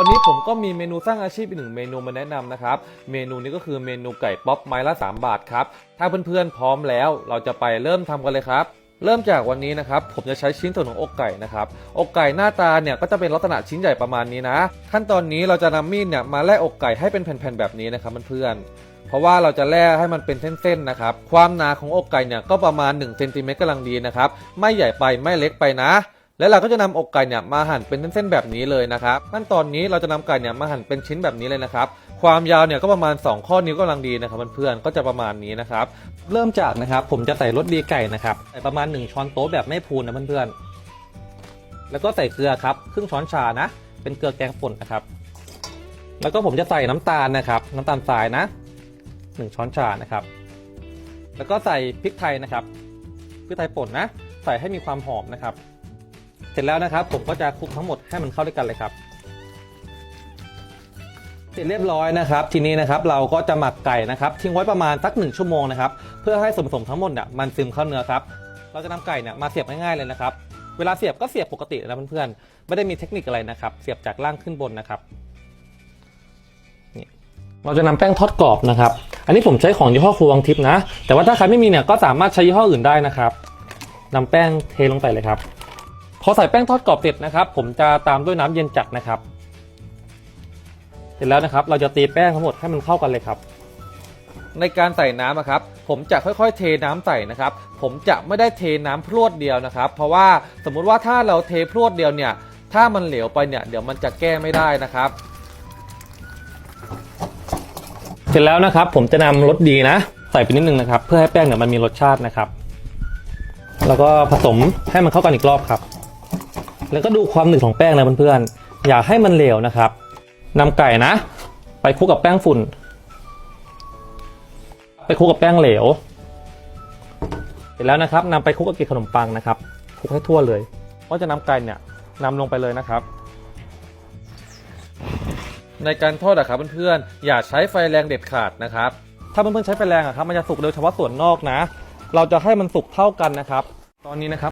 วันนี้ผมก็มีเมนูสร้างอาชีพอีกหนึ่งเมนูมาแนะนำนะครับ เมนูนี้ก็คือเมนูไก่ป๊อปไม้ละ 3 บาทครับ ถ้าเพื่อนๆพร้อมแล้ว เราจะไปเริ่มทำกันเลยครับ เริ่มจากวันนี้นะครับ ผมจะใช้ชิ้นส่วนของอกไก่นะครับ อกไก่หน้าตาเนี่ยก็จะเป็นลักษณะชิ้นใหญ่ประมาณนี้นะ ขั้นตอนนี้เราจะนำมีดเนี่ยมาแล่อกไก่ให้เป็นแผ่นๆแบบนี้นะครับเพื่อนๆเพราะว่าเราจะแล่ให้มันเป็นเส้นๆนะครับ ความหนาของอกไก่เนี่ยก็ประมาณ1เซนติเมตรกำลังดีนะครับ ไม่ใหญ่ไปไม่เล็กไปนะ แล้วเราก็จะนำอกไก่เนี่ยมาหั่นเป็นเส้นๆแบบนี้เลยนะครับขั้นตอนนี้เราจะนำไก่เนี่ยมาหั่นเป็นชิ้นแบบนี้เลยนะครับความยาวเนี่ยก็ประมาณ 2 ข้อนิ้วกำลังดีนะครับเพื่อนๆก็จะประมาณนี้นะครับเริ่มจากนะครับผมจะใส่รสดีไก่นะครับใส่ประมาณ 1 ช้อนโต๊ะแบบไม่พูนนะเพื่อนๆแล้วก็ใส่เกลือครับครึ่งช้อนชานะ เป็นเกลือแกงป่นนะครับ แล้วก็ผมจะใส่น้ำตาลนะครับ น้ำตาลทรายนะ 1 ช้อนชานะครับ แล้วก็ใส่พริกไทยนะครับพริกไทยป่นนะ ใส่ให้มีความหอมนะครับ ร็จแล้วนะครับ ผมก็จะคลุกทั้งหมดให้มันเข้าด้วยกันเลยครับ เสร็จเรียบร้อยนะครับ ทีนี้นะครับเราก็จะหมักไก่นะครับ ทิ้งไว้ประมาณสักหนึ่งชั่วโมงนะครับ เพื่อให้ส่วนผสมทั้งหมดเนี่ยมันซึมเข้าเนื้อครับ เราจะนำไก่เนี่ยมาเสียบง่ายๆเลยนะครับ เวลาเสียบก็เสียบปกตินะเพื่อนๆ ไม่ได้มีเทคนิคอะไรนะครับ เสียบจากล่างขึ้นบนนะครับเราจะนำแป้งทอดกรอบนะครับ อันนี้ผมใช้ของยี่ห้อครูวังทิพย์นะ แต่ว่าถ้าใครไม่มีเนี่ยก็สามารถใช้ยี่ห้ออื่นได้นะครับนำแป้งเทลงไปเลยครับ อใส่แป้งทอดกรอบเสร็จนะครับ ผมจะตามด้วยน้ำเย็นจัดนะครับ เสร็จแล้วนะครับ เราจะตีแป้งทั้งหมดให้มันเข้ากันเลยครับ ในการใส่น้ำนะครับ ผมจะค่อยๆ เทน้ำใส่นะครับ ผมจะไม่ได้เทน้ำพรวดเดียวนะครับ เพราะว่าสมมุติว่าถ้าเราเทพรวดเดียวเนี่ย ถ้ามันเหลวไปเนี่ยเดี๋ยวมันจะแก้ไม่ได้นะครับ เสร็จแล้วนะครับ ผมจะนำรสดีนะ ใส่ไปนิดนึงนะครับ เพื่อให้แป้งเนี่ยมันมีรสชาตินะครับ แล้วก็ผสมให้มันเข้ากันอีกรอบครับ แล้วก็ดูความหนึบของแป้งนะเพื่อนๆอย่าให้มันเหลวนะครับนำไก่นะ ไปคลุกกับแป้งฝุ่น ไปคลุกกับแป้งเหลวเสร็จแล้วนะครับนำไปคลุกกับเกล็ดขนมปังนะครับคลุกให้ทั่วเลยก็จะนำไก่เนี่ยนำลงไปเลยนะครับ ในการทอดอะครับเพื่อนๆอย่าใช้ไฟแรงเด็ดขาดนะครับ ถ้าเพื่อนๆใช้ไฟแรงอะครับมันจะสุกโดยเฉพาะส่วนนอกนะ เราจะให้มันสุกเท่ากันนะครับ ตอนนี้นะครับ